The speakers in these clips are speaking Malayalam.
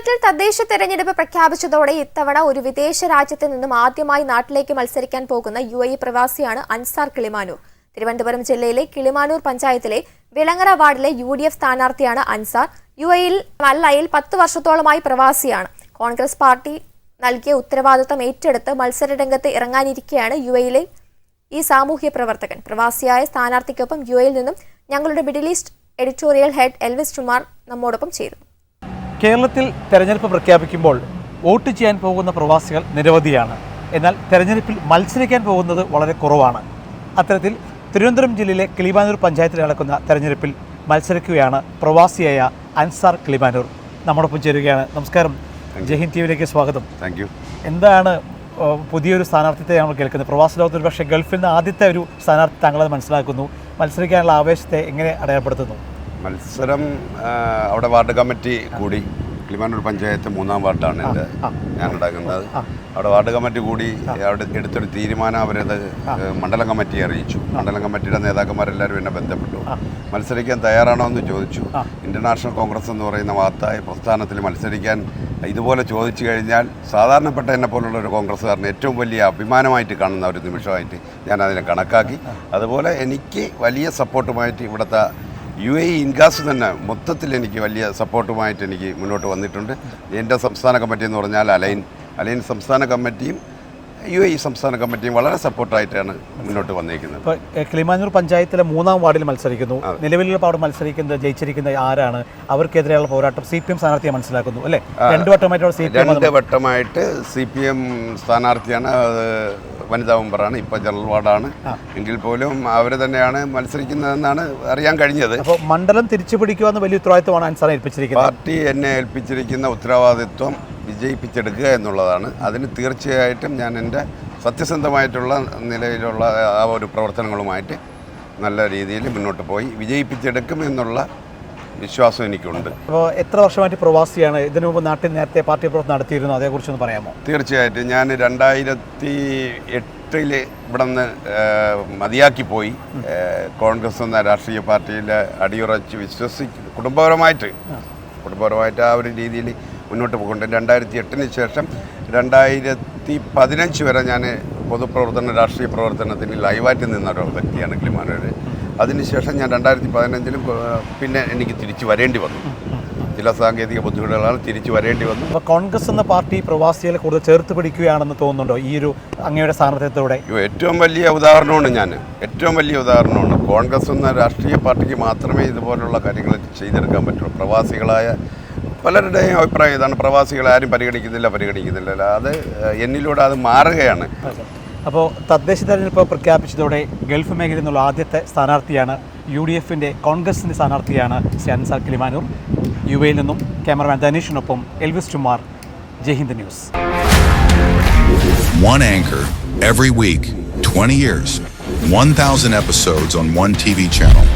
കേരളത്തിൽ തദ്ദേശ തെരഞ്ഞെടുപ്പ് പ്രഖ്യാപിച്ചതോടെ ഇത്തവണ ഒരു വിദേശ രാജ്യത്ത് നിന്നും ആദ്യമായി നാട്ടിലേക്ക് മത്സരിക്കാൻ പോകുന്ന യു എ പ്രവാസിയാണ് അൻസാർ കിളിമാനൂർ. തിരുവനന്തപുരം ജില്ലയിലെ കിളിമാനൂർ പഞ്ചായത്തിലെ വിളങ്ങര വാർഡിലെ യു ഡി എഫ് സ്ഥാനാർത്ഥിയാണ് അൻസാർ. യു എയിൽ മല്ലയിൽ പത്ത് വർഷത്തോളമായി പ്രവാസിയാണ്. കോൺഗ്രസ് പാർട്ടി നൽകിയ ഉത്തരവാദിത്തം ഏറ്റെടുത്ത് മത്സരരംഗത്ത് ഇറങ്ങാനിരിക്കെയാണ് യു എയിലെ ഈ സാമൂഹ്യ പ്രവർത്തകൻ. പ്രവാസിയായ സ്ഥാനാർത്ഥിക്കൊപ്പം യു എയിൽ നിന്നും ഞങ്ങളുടെ middle east editorial head Elvis Kumar നമ്മോടൊപ്പം ചേരുന്നു. കേരളത്തിൽ തെരഞ്ഞെടുപ്പ് പ്രഖ്യാപിക്കുമ്പോൾ വോട്ട് ചെയ്യാൻ പോകുന്ന പ്രവാസികൾ നിരവധിയാണ്. എന്നാൽ തെരഞ്ഞെടുപ്പിൽ മത്സരിക്കാൻ പോകുന്നത് വളരെ കുറവാണ്. അത്തരത്തിൽ തിരുവനന്തപുരം ജില്ലയിലെ കിളിമാനൂർ പഞ്ചായത്തിൽ നടക്കുന്ന തെരഞ്ഞെടുപ്പിൽ മത്സരിക്കുകയാണ് പ്രവാസിയായ അൻസാർ കിളിമാനൂർ. നമ്മോടൊപ്പം ചേരുകയാണ്. നമസ്കാരം. ജയ്ഹിന്ദ് ടി വിയിലേക്ക് സ്വാഗതം. താങ്ക് യു എന്താണ് പുതിയൊരു സ്ഥാനാർത്ഥിത്തെ നമ്മൾ കേൾക്കുന്നത്. പ്രവാസി ലോകത്ത് ഒരു പക്ഷേ ഗൾഫിൽ നിന്ന് ആദ്യത്തെ ഒരു സ്ഥാനാർത്ഥി താങ്കളത് മനസ്സിലാക്കുന്നു. മത്സരിക്കാനുള്ള ആവേശത്തെ എങ്ങനെ അടയാളപ്പെടുത്തുന്നു? മത്സരം അവിടെ വാർഡ് കമ്മിറ്റി കൂടി. കിളിമാനൂർ പഞ്ചായത്ത് മൂന്നാം വാർഡാണ് എന്റെ ഞാൻ ഉണ്ടാക്കുന്നത് അവിടെ വാർഡ് കമ്മിറ്റി കൂടി അവിടെ എടുത്തൊരു തീരുമാനം അവരത് മണ്ഡലം കമ്മിറ്റിയെ അറിയിച്ചു. മണ്ഡലം കമ്മിറ്റിയുടെ നേതാക്കന്മാരെല്ലാവരും എന്നെ ബന്ധപ്പെട്ടു. മത്സരിക്കാൻ തയ്യാറാണോ എന്ന് ചോദിച്ചു. ഇന്റർനാഷണൽ കോൺഗ്രസ് എന്ന് പറയുന്ന വാർത്തായ പ്രസ്ഥാനത്തിൽ മത്സരിക്കാൻ ഇതുപോലെ ചോദിച്ചു കഴിഞ്ഞാൽ സാധാരണപ്പെട്ട എന്നെ പോലുള്ള ഒരു കോൺഗ്രസ്സുകാരന് ഏറ്റവും വലിയ അഭിമാനമായിട്ട് കാണുന്ന ഒരു നിമിഷമായിട്ട് ഞാൻ അതിനെ കണക്കാക്കി. അതുപോലെ എനിക്ക് വലിയ സപ്പോർട്ടുമായിട്ട് ഇവിടുത്തെ യു എ ഇൻകാസ് തന്നെ മൊത്തത്തിൽ എനിക്ക് വലിയ സപ്പോർട്ടുമായിട്ട് എനിക്ക് മുന്നോട്ട് വന്നിട്ടുണ്ട്. എന്റെ സംസ്ഥാന കമ്മിറ്റി എന്ന് പറഞ്ഞാൽ അലൈൻ അലൈൻ സംസ്ഥാന കമ്മിറ്റിയും യു എ സംസ്ഥാന കമ്മിറ്റിയും വളരെ സപ്പോർട്ടായിട്ടാണ് മുന്നോട്ട് വന്നിരിക്കുന്നത്. ഇപ്പോൾ കിളിമാനൂർ പഞ്ചായത്തിലെ മൂന്നാം വാർഡിൽ മത്സരിക്കുന്നു. നിലവിലുള്ള അവിടെ മത്സരിക്കുന്നത് ജയിച്ചിരിക്കുന്നത് ആരാണ്? അവർക്കെതിരെയുള്ള പോരാട്ടം സി പി എം സ്ഥാനാർത്ഥിയെ മനസ്സിലാക്കുന്നു അല്ലേ? രണ്ടു വട്ടമായിട്ട് സി പി എം രണ്ട് വട്ടമായിട്ട് സി പി എം സ്ഥാനാർത്ഥിയാണ് വനിതാ മെമ്പറാണ് ഇപ്പോൾ ജനറൽ വാർഡാണ്. എങ്കിൽ പോലും അവർ തന്നെയാണ് മത്സരിക്കുന്നതെന്നാണ് അറിയാൻ കഴിഞ്ഞത്. അപ്പോൾ മണ്ഡലം തിരിച്ചു പിടിക്കുക എന്ന വലിയ ഉത്തരവാദിത്വമാണ് അൻസാറെ ഏൽപ്പിച്ചിരിക്കുന്നത്. പാർട്ടി എന്നെ ഏൽപ്പിച്ചിരിക്കുന്ന ഉത്തരവാദിത്വം വിജയിപ്പിച്ചെടുക്കുക എന്നുള്ളതാണ്. അതിന് തീർച്ചയായിട്ടും ഞാൻ എന്റെ സത്യസന്ധമായിട്ടുള്ള നിലയിലുള്ള ആ ഒരു പ്രവർത്തനങ്ങളുമായിട്ട് നല്ല രീതിയിൽ മുന്നോട്ട് പോയി. വിജയിപ്പിച്ചെടുക്കും എന്നുള്ള വിശ്വാസം എനിക്കുണ്ട്. അപ്പോൾ എത്ര വർഷമായിട്ട് പ്രവാസിയാണ്? ഇതിനു മുമ്പ് നാട്ടിൽ നേരത്തെ പാർട്ടി പ്രവർത്തനം നടത്തിയിരുന്നു? അതേക്കുറിച്ചൊന്ന് പറയാമോ? തീർച്ചയായിട്ടും. ഞാൻ രണ്ടായിരത്തി എട്ടിൽ ഇവിടെ നിന്ന് മതിയാക്കി പോയി. കോൺഗ്രസ് എന്ന രാഷ്ട്രീയ പാർട്ടിയിൽ അടിയുറച്ച് വിശ്വസി കുടുംബപരമായിട്ട് കുടുംബപരമായിട്ട് ആ ഒരു രീതിയിൽ മുന്നോട്ട് പോകുന്നുണ്ട് രണ്ടായിരത്തി എട്ടിന് ശേഷം രണ്ടായിരത്തി പതിനഞ്ച് വരെ ഞാൻ പൊതുപ്രവർത്തന രാഷ്ട്രീയ പ്രവർത്തനത്തിന് ലൈവായിട്ട് നിന്ന ഒരു വ്യക്തിയാണ് കിളിമാനൂര്. അതിനുശേഷം ഞാൻ രണ്ടായിരത്തി പതിനഞ്ചിലും പിന്നെ എനിക്ക് തിരിച്ചു വരേണ്ടി വന്നു. ചില സാങ്കേതിക ബുദ്ധിമുട്ടുകളാണ് തിരിച്ചു വരേണ്ടി വന്നു. അപ്പോൾ കോൺഗ്രസ് എന്ന പാർട്ടി പ്രവാസികളെ കൂടുതൽ ചേർത്ത് പിടിക്കുകയാണെന്ന് തോന്നുന്നുണ്ടോ? ഈ ഒരു അങ്ങയുടെ സാന്നിധ്യത്തോടെ ഏറ്റവും വലിയ ഉദാഹരണമാണ് ഞാൻ. ഏറ്റവും വലിയ ഉദാഹരണമാണ് കോൺഗ്രസ് എന്ന രാഷ്ട്രീയ പാർട്ടിക്ക് മാത്രമേ ഇതുപോലുള്ള കാര്യങ്ങൾ ചെയ്തെടുക്കാൻ പറ്റുള്ളൂ. പ്രവാസികളായ പലരുടെയും അഭിപ്രായം ഇതാണ്. പ്രവാസികളെ ആരും പരിഗണിക്കുന്നില്ല പരിഗണിക്കുന്നില്ല. അത് എന്നിലൂടെ അത് മാറുകയാണ്. അപ്പോൾ തദ്ദേശ തെരഞ്ഞെടുപ്പ് പ്രഖ്യാപിച്ചതോടെ ഗൾഫ് മേഖലയിൽ നിന്നുള്ള ആദ്യത്തെ സ്ഥാനാർത്ഥിയാണ് യു ഡി എഫിന്റെ കോൺഗ്രസിന്റെ സ്ഥാനാർത്ഥിയാണ് ശ്രീ അൻസാർ കിളിമാനൂർ. യു എയിൽ നിന്നും cameraman ധനീഷിനൊപ്പം Elvis Kumar Jaihind news. One anchor. Every week, 20 years, 1,000 episodes on one TV channel.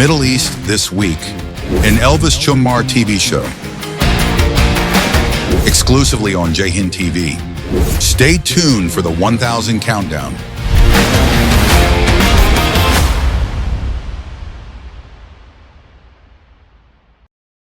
Middle East This Week, an Elvis Chumar TV show. Exclusively on Jahin TV. Stay tuned for the 1,000 countdown